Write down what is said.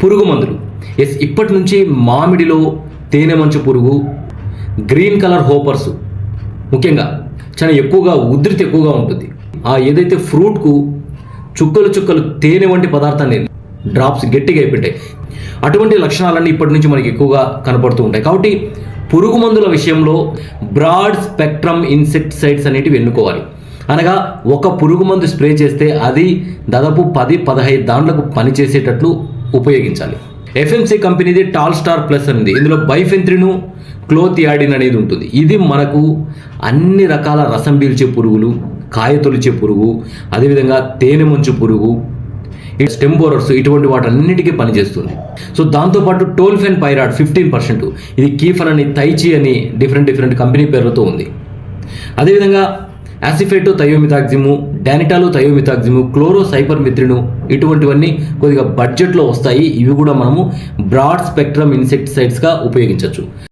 పురుగు మందులు ఎస్ ఇప్పటి నుంచి మామిడిలో తేనె మంచు పురుగు గ్రీన్ కలర్ హోపర్స్. ముఖ్యంగా చాలా ఎక్కువగా ఉధృతి ఎక్కువగా ఉంటుంది. ఆ ఏదైతే ఫ్రూట్కు చుక్కలు చుక్కలు తేనె వంటి పదార్థాన్ని డ్రాప్స్ గట్టిగా అయిపోతాయి అటువంటి లక్షణాలన్నీ ఇప్పటి నుంచి మనకి ఎక్కువగా కనపడుతూ ఉంటాయి. కాబట్టి పురుగు మందుల విషయంలో బ్రాడ్ స్పెక్ట్రమ్ ఇన్సెక్టిసైడ్స్ అనేటివి ఎన్నుకోవాలి. అనగా ఒక పురుగు మందు స్ప్రే చేస్తే అది దాదాపు పది పదహైదు దాంట్లకు పనిచేసేటట్లు ఉపయోగించాలి. ఎఫ్ఎంసి కంపెనీది టాల్ స్టార్ ప్లస్ అనేది. ఇందులో బైఫెంత్రిను క్లోత్ యాడిన్ అనేది ఉంటుంది. ఇది మనకు అన్ని రకాల రసం పీల్చే పురుగులు కాయ తొలిచే పురుగు అదేవిధంగా తేనె మంచు పురుగు ఈ స్టెమ్ బోరర్స్ ఇటువంటి వాటన్నిటికీ పనిచేస్తుంది. సో దాంతోపాటు టోల్ఫెన్ పైరాడ్ ఫిఫ్టీన్ పర్సెంట్ ఇది కీఫన్ అని తైచి అని డిఫరెంట్ డిఫరెంట్ కంపెనీ పేర్లతో ఉంది. అదేవిధంగా యాసిఫేటో థయోమితాక్సిము డానిటాలో థయోమితాక్సిము క్లోరో సైపర్ మిత్రిను ఇటువంటివన్నీ కొద్దిగా బడ్జెట్లో వస్తాయి. ఇవి కూడా మనము బ్రాడ్ స్పెక్ట్రమ్ ఇన్సెక్టిసైడ్స్గా ఉపయోగించవచ్చు